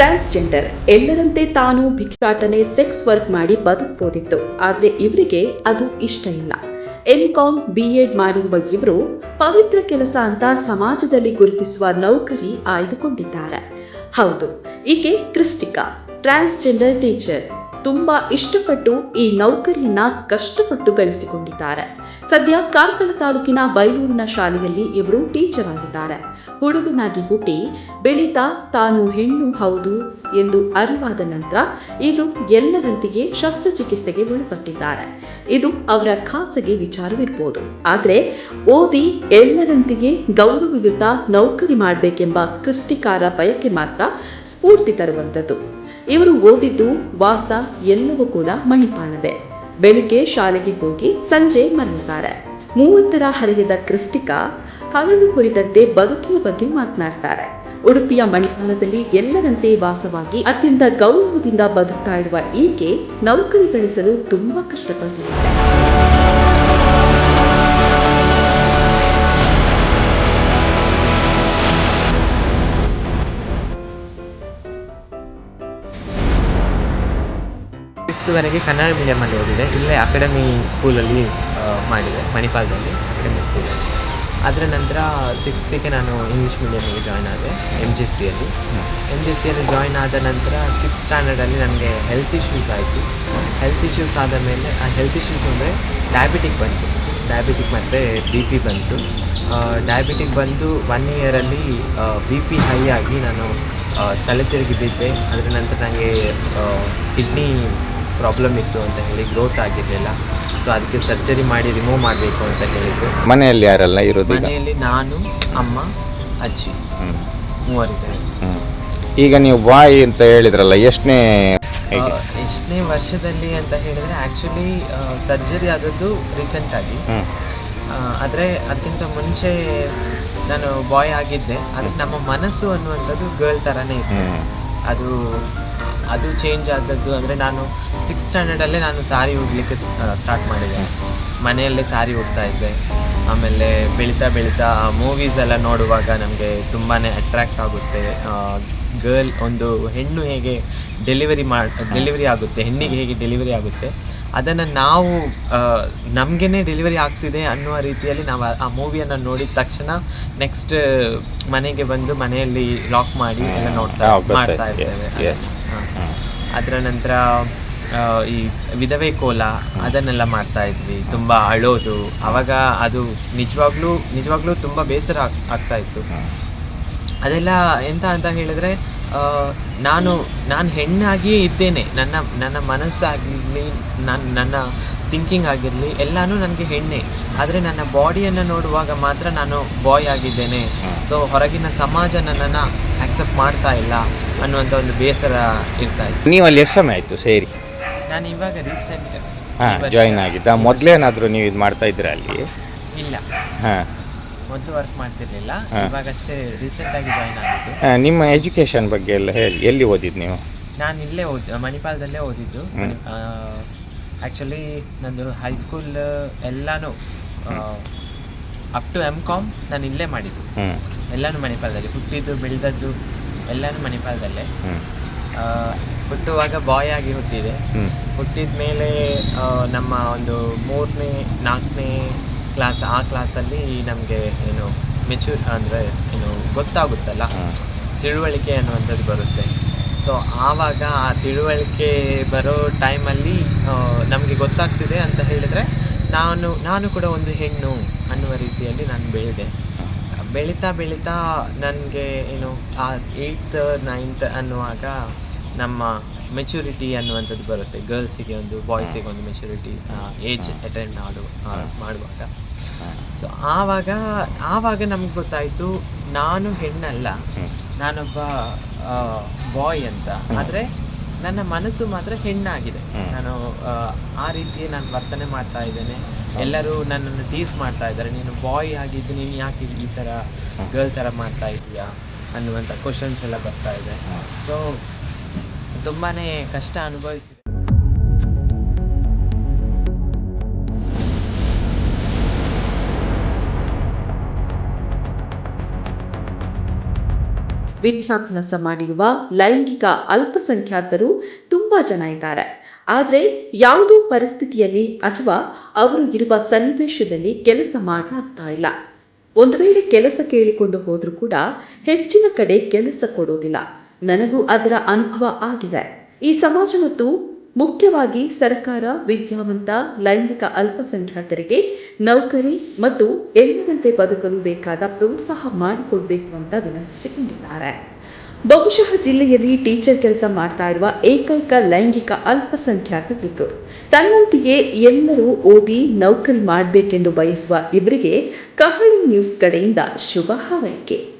Transgender ಎಲ್ಲರಂತೆ ತಾನು ಭಿಕ್ಷಾಟನೆ sex work ಮಾಡಿ ಬದುಕ್ಬೋದಿತ್ತು. ಆದರೆ ಇವರಿಗೆ ಅದು ಇಷ್ಟ ಇಲ್ಲ. ಎಂ ಕಾಮ್ ಬಿ ಎಡ್ ಮಾಡಿರುವ ಇವರು ಪವಿತ್ರ ಕೆಲಸ ಅಂತ ಸಮಾಜದಲ್ಲಿ ಗುರುತಿಸುವ ನೌಕರಿ ಆಯ್ದುಕೊಂಡಿದ್ದಾರೆ. ಹೌದು, ಈಕೆ ಕ್ರಿಸ್ಟಿಕಾ ಟ್ರಾನ್ಸ್ಜೆಂಡರ್ ಟೀಚರ್. ತುಂಬಾ ಇಷ್ಟಪಟ್ಟು ಈ ನೌಕರಿಯನ್ನ ಕಷ್ಟಪಟ್ಟು ಗಳಿಸಿಕೊಂಡಿದ್ದಾರೆ ಸದ್ಯ ಕಾರ್ಕಳ ತಾಲೂಕಿನ ಬೈಲೂರಿನ ಶಾಲೆಯಲ್ಲಿ ಇವರು ಟೀಚರ್ ಆಗಿದ್ದಾರೆ. ಹುಡುಗನಾಗಿ ಹುಟ್ಟಿ ಬೆಳೀತಾ ತಾನು ಹೆಣ್ಣು ಹೌದು ಎಂದು ಅರಿವಾದ ನಂತರ ಇವರು ಎಲ್ಲರಂತೆಯೇ ಶಸ್ತ್ರಚಿಕಿತ್ಸೆಗೆ ಒಳಪಟ್ಟಿದ್ದಾರೆ. ಇದು ಅವರ ಖಾಸಗಿ ವಿಚಾರವಿರ್ಬೋದು. ಆದರೆ ಓದಿ ಎಲ್ಲರಂತಿಗೆ ಗೌರವಯುತ ನೌಕರಿ ಮಾಡಬೇಕೆಂಬ ಕೃಷ್ಟಿಕಾರ ಬಯಕೆ ಮಾತ್ರ ಸ್ಫೂರ್ತಿ ತರುವಂಥದ್ದು. ಇವರು ಓದಿದ್ದು, ವಾಸ ಎಲ್ಲವೂ ಕೂಡ ಮಣಿಪಾಲವೇ. ಬೆಳಿಗ್ಗೆ ಶಾಲೆಗೆ ಹೋಗಿ ಸಂಜೆ ಮರಳುತ್ತಾರೆ ಮೂವತ್ತರ ಹರಿಯದ ಕ್ರಿಸ್ಟಿಕಾ ಹಗಲು ಕುರಿತಂತೆ ಬದುಕಿನ ಬಗ್ಗೆ ಮಾತನಾಡ್ತಾರೆ. ಉಡುಪಿಯ ಮಣಿಪಾಲದಲ್ಲಿ ಎಲ್ಲರಂತೆ ವಾಸವಾಗಿ ಅತ್ಯಂತ ಗೌರವದಿಂದ ಬದುಕ್ತಾ ಇರುವ ಈಕೆ ನೌಕರಿ ಗಳಿಸಲು ತುಂಬಾ ಕಷ್ಟಪಟ್ಟಿದ್ದಾರೆ ಫಿಫ್ತ್ವರೆಗೆ ಕನ್ನಡ ಮೀಡಿಯಮಲ್ಲಿ ಓದಿದೆ. ಇಲ್ಲೇ ಅಕಾಡೆಮಿ ಸ್ಕೂಲಲ್ಲಿ ಮಾಡಿದೆ, ಮಣಿಪಾಲದಲ್ಲಿ ಅಕಾಡೆಮಿ ಸ್ಕೂಲಲ್ಲಿ ಅದರ ನಂತರ ಸಿಕ್ಸ್ತಿಗೆ ನಾನು ಇಂಗ್ಲೀಷ್ ಮೀಡಿಯಮಿಗೆ ಜಾಯ್ನ್ ಆದೆ ಎಂ ಜಿ ಸಿಯಲ್ಲಿ ಎಂ ಜಿ ಸಿಯಲ್ಲಿ ಜಾಯ್ನ್ ಆದ ನಂತರ ಸಿಕ್ಸ್ ಸ್ಟ್ಯಾಂಡರ್ಡಲ್ಲಿ ನನಗೆ ಹೆಲ್ತ್ ಇಶ್ಯೂಸ್ ಆಯಿತು. ಹೆಲ್ತ್ ಇಶ್ಯೂಸ್ ಆದ ಮೇಲೆ, ಆ ಹೆಲ್ತ್ ಇಶ್ಯೂಸ್ ಅಂದರೆ ಡಯಾಬಿಟಿಕ್ ಬಂತು. ಡಯಾಬಿಟಿಕ್ ಮತ್ತು ಬಿ ಪಿ ಬಂತು. ಡಯಾಬಿಟಿಕ್ ಬಂದು ಒನ್ ಇಯರಲ್ಲಿ ಬಿ ಪಿ ಹೈ ಆಗಿ ನಾನು ತಲೆ ತಿರುಗಿ ಬಿದ್ದೆ ಅದರ ನಂತರ ನನಗೆ ಕಿಡ್ನಿ ಪ್ರಾಬ್ಲಮ್ ಇತ್ತು ಅಂತ ಹೇಳಿ ಗ್ರೋತ್ ಆಗಿರಲಿಲ್ಲ. ಸೊ ಅದಕ್ಕೆ ಸರ್ಜರಿ ಮಾಡಿ ರಿಮೂವ್ ಮಾಡಬೇಕು ಅಂತ ಹೇಳಿದ್ರು. ಮನೆಯಲ್ಲಿ ಯಾರೆಲ್ಲ ಇರೋದು ಈಗ? ಮನೆಯಲ್ಲಿ ನಾನು ಅಮ್ಮ ಅಜ್ಜಿ ಹ್ಮ್. ಮೂವರಿದ್ದಾರೆ. ಹ್ಮ್. ಈಗ ನೀವು ಬಾಯಿ ಅಂತ ಹೇಳಿದ್ರಲ್ಲ ಎಷ್ಟನೇ ಹೇಗೆ? ಎಷ್ಟನೇ ವರ್ಷದಲ್ಲಿ ಅಂತ ಹೇಳಿದ್ರೆ ಆ್ಯಕ್ಚುಲಿ ಸರ್ಜರಿ ಆದದ್ದು ರೀಸೆಂಟ್ ಆಗಿ. ಆದರೆ ಅದಕ್ಕಿಂತ ಮುಂಚೆ ನಾನು ಬಾಯ್ ಆಗಿದ್ದೆ. ಅದಕ್ಕೆ ನಮ್ಮ ಮನಸ್ಸು ಅನ್ನುವಂಥದ್ದು ಗರ್ಲ್ ಥರನೇ ಇತ್ತು. ಹ್ಮ್. ಅದು ಅದು ಚೇಂಜ್ ಆದದ್ದು ಅಂದರೆ ನಾನು ಸಿಕ್ಸ್ ಸ್ಟ್ಯಾಂಡರ್ಡಲ್ಲೇ ನಾನು ಸಾರಿ ಉಡಲಿಕ್ಕೆ ಸ್ಟಾರ್ಟ್ ಮಾಡಿದೆ. ಮನೆಯಲ್ಲೇ ಸಾರಿ ಉಡ್ತಾ ಇದ್ದೆ. ಆಮೇಲೆ ಬೆಳೀತಾ ಬೆಳೀತಾ ಮೂವೀಸ್ ಎಲ್ಲ ನೋಡುವಾಗ ನಮಗೆ ತುಂಬಾ ಅಟ್ರ್ಯಾಕ್ಟ್ ಆಗುತ್ತೆ. ಗರ್ಲ್ ಒಂದು ಹೆಣ್ಣು ಹೇಗೆ ಡೆಲಿವರಿ ಮಾಡಿ ಡೆಲಿವರಿ ಆಗುತ್ತೆ ಹೆಣ್ಣಿಗೆ ಹೇಗೆ ಡೆಲಿವರಿ ಆಗುತ್ತೆ ಅದನ್ನು ನಾವು ನಮಗೇ ಡೆಲಿವರಿ ಆಗ್ತಿದೆ ಅನ್ನುವ ರೀತಿಯಲ್ಲಿ ನಾವು ಆ- ಮೂವಿಯನ್ನು ನೋಡಿದ ತಕ್ಷಣ ನೆಕ್ಸ್ಟ್ ಮನೆಗೆ ಬಂದು ಮನೆಯಲ್ಲಿ ಲಾಕ್ ಮಾಡಿ ಎಲ್ಲ ನೋಡ್ತಾ ಮಾಡ್ತಾ Yes, ಇರ್ತೇವೆ. ಅದರ ನಂತರ ಈ ವಿಧವೆ ಕೋಲ, ಅದನ್ನೆಲ್ಲ ಮಾಡ್ತಾ ಇದ್ವಿ ತುಂಬ ಅಳೋದು ಅವಾಗ ಅದು ನಿಜವಾಗ್ಲೂ ನಿಜವಾಗ್ಲೂ ತುಂಬ ಬೇಸರ ಆಗ್- ಆಗ್ತಾ ಇತ್ತು. ಅದೆಲ್ಲ ಎಂತ ಅಂತ ಹೇಳಿದ್ರೆ ನಾನು ನಾನು ಹೆಣ್ಣಾಗಿಯೇ ಇದ್ದೇನೆ. ನನ್ನ ನನ್ನ ಮನಸ್ಸಾಗಿರಲಿ ನನ್ನ ನನ್ನ ಥಿಂಕಿಂಗ್ ಆಗಿರಲಿ ಎಲ್ಲನೂ ನನಗೆ ಹೆಣ್ಣೆ. ಆದರೆ ನನ್ನ ಬಾಡಿಯನ್ನು ನೋಡುವಾಗ ಮಾತ್ರ ನಾನು ಬಾಯ್ ಆಗಿದ್ದೇನೆ. ಸೊ ಹೊರಗಿನ ಸಮಾಜ ನನ್ನನ್ನು ಆಕ್ಸೆಪ್ಟ್ ಮಾಡ್ತಾ ಇಲ್ಲ ಅನ್ನುವಂಥ ಒಂದು ಬೇಸರ ಇರ್ತಾ ಇತ್ತು. ನೀವು ಅಲ್ಲಿ ಎಷ್ಟು ಸಮಯ ಆಯಿತು ಸೇರಿ? ನಾನು ಇವಾಗ ರೀಸೆಂಟ್ ಹಾಂ ಜಾಯಿನ್ ಆಗಿದ್ದ. ಮೊದಲೇನಾದರೂ ನೀವು ಇದು ಮಾಡ್ತಾ ಇದ್ರೆ ಅಲ್ಲಿ? ಇಲ್ಲ. ಹಾಂ. ಮೊದಲು ವರ್ಕ್ ಮಾಡ್ತಿರ್ಲಿಲ್ಲ. ಹಾ. ಇವಾಗಷ್ಟೇ ರೀಸೆಂಟಾಗಿ ಜಾಯ್ನ್ ಆಗಿದ್ದು. ನಿಮ್ಮ ಎಜುಕೇಶನ್ ಬಗ್ಗೆ ಎಲ್ಲ ಹೇಳಿ. ಎಲ್ಲಿ ಓದಿದ್ದು ನೀವು? ನಾನು ಇಲ್ಲೇ ಓದ್ ಮಣಿಪಾಲದಲ್ಲೇ ಓದಿದ್ದು. ಹ್ಮ್. ಆ್ಯಕ್ಚುಲಿ ನಂದು ಹೈಸ್ಕೂಲ್ ಎಲ್ಲಾನು ಅಪ್ ಟು ಎಂ ಕಾಮ್ ನಾನು ಇಲ್ಲೇ ಮಾಡಿದ್ದು. ಎಲ್ಲಾನು ಎಲ್ಲನೂ ಮಣಿಪಾಲದಲ್ಲಿ. ಹುಟ್ಟಿದ್ದು ಬೆಳೆದದ್ದು ಎಲ್ಲಾನು ಮಣಿಪಾಲದಲ್ಲೇ. ಹ್ಞೂ ಆ, ಹುಟ್ಟುವಾಗ ಬಾಯ್ ಆಗಿ ಹುಟ್ಟಿದೆ. ಹ್ಞೂ ಹುಟ್ಟಿದ ಮೇಲೆ ನಮ್ಮ ಒಂದು ಮೂರನೇ ನಾಲ್ಕನೇ ಕ್ಲಾಸ್ ಆ ಕ್ಲಾಸಲ್ಲಿ ನಮಗೆ ಏನು ಮೆಚೂರ್ ಅಂದರೆ ಏನು ಗೊತ್ತಾಗುತ್ತಲ್ಲ. ತಿಳುವಳಿಕೆ ಅನ್ನುವಂಥದ್ದು ಬರುತ್ತೆ. ಸೊ ಆವಾಗ ಆ ತಿಳುವಳಿಕೆ ಬರೋ ಟೈಮಲ್ಲಿ ನಮಗೆ ಗೊತ್ತಾಗ್ತಿದೆ ಅಂತ ಹೇಳಿದರೆ ನಾನು ನಾನು ಕೂಡ ಒಂದು ಹೆಣ್ಣು ಅನ್ನುವ ರೀತಿಯಲ್ಲಿ ನಾನು ಬೆಳೆದೆ. ಬೆಳೀತಾ ಬೆಳೀತಾ ನನಗೆ ಏನು ಆ ಏಯ್ತ್ ನೈನ್ತ್ ಅನ್ನುವಾಗ ನಮ್ಮ ಮೆಚುರಿಟಿ ಅನ್ನುವಂಥದ್ದು ಬರುತ್ತೆ. ಗರ್ಲ್ಸಿಗೆ ಒಂದು ಬಾಯ್ಸಿಗೆ ಒಂದು ಮೆಚುರಿಟಿ ಏಜ್ ಅಟೆಂಡ್ ಮಾಡು ಮಾಡುವಾಗ. ಸೊ ಆವಾಗ ಆವಾಗ ನಮ್ಗೆ ಗೊತ್ತಾಯಿತು ನಾನು ಹೆಣ್ಣಲ್ಲ. ನಾನೊಬ್ಬ ಬಾಯ್ ಅಂತ. ಆದರೆ ನನ್ನ ಮನಸ್ಸು ಮಾತ್ರ ಹೆಣ್ಣಾಗಿದೆ. ನಾನು ಆ, ಆ ರೀತಿ ನಾನು ವರ್ತನೆ ಮಾಡ್ತಾ ಇದ್ದೇನೆ. ಎಲ್ಲರೂ ನನ್ನನ್ನು ಟೀಸ್ ಮಾಡ್ತಾ ಇದ್ದಾರೆ. ನೀನು ಬಾಯ್ ಆಗಿದ್ದು ನೀನು ಯಾಕೆ ಈ ಥರ ಗರ್ಲ್ ಥರ ಮಾಡ್ತಾ ಇದೀಯಾ ಅನ್ನುವಂಥ ಕ್ವಶನ್ಸ್ ಎಲ್ಲ ಬರ್ತಾ ಇದೆ. ಸೊ ತುಂಬಾ ಕಷ್ಟ ಅನುಭವಿಸಿದೆ. ವಿದ್ಯಾಭ್ಯಾಸ ಮಾಡಿರುವ ಲೈಂಗಿಕ ಅಲ್ಪಸಂಖ್ಯಾತರು ತುಂಬಾ ಜನ ಇದ್ದಾರೆ. ಆದರೆ ಯಾವುದೋ ಪರಿಸ್ಥಿತಿಯಲ್ಲಿ ಅಥವಾ ಅವರು ಇರುವ ಸನ್ನಿವೇಶದಲ್ಲಿ ಕೆಲಸ ಮಾಡಲಾಗ್ತಾ ಇಲ್ಲ. ಒಂದು ವೇಳೆ ಕೆಲಸ ಕೇಳಿಕೊಂಡು ಹೋದರೂ ಕೂಡ ಹೆಚ್ಚಿನ ಕಡೆ ಕೆಲಸ ಕೊಡೋದಿಲ್ಲ. ನನಗೂ ಅದರ ಅನುಭವ ಆಗಿದೆ. ಈ ಸಮಾಜ ಮತ್ತು ಮುಖ್ಯವಾಗಿ ಸರ್ಕಾರ, ವಿದ್ಯಾವಂತ, ಲೈಂಗಿಕ ಅಲ್ಪಸಂಖ್ಯಾತರಿಗೆ ನೌಕರಿ ಮತ್ತು ಎಲ್ಲರಂತೆ ಬದುಕಲು ಬೇಕಾದ ಪ್ರೋತ್ಸಾಹ ಮಾಡಿಕೊಡ್ಬೇಕು ಅಂತ ವಿನಂತಿಸಿಕೊಂಡಿದ್ದಾರೆ. ಬಹುಶಃ ಜಿಲ್ಲೆಯಲ್ಲಿ ಟೀಚರ್ ಕೆಲಸ ಮಾಡ್ತಾ ಇರುವ ಏಕೈಕ ಲೈಂಗಿಕ ಅಲ್ಪಸಂಖ್ಯಾತರಿದ್ರು ತನ್ನೊಂದಿಗೆ ಎಲ್ಲರೂ ಓದಿ ನೌಕರಿ ಮಾಡಬೇಕೆಂದು ಬಯಸುವ ಇವರಿಗೆ ಕಹಳಿ ನ್ಯೂಸ್ ಕಡೆಯಿಂದ ಶುಭ ಹಾರೈಕೆ.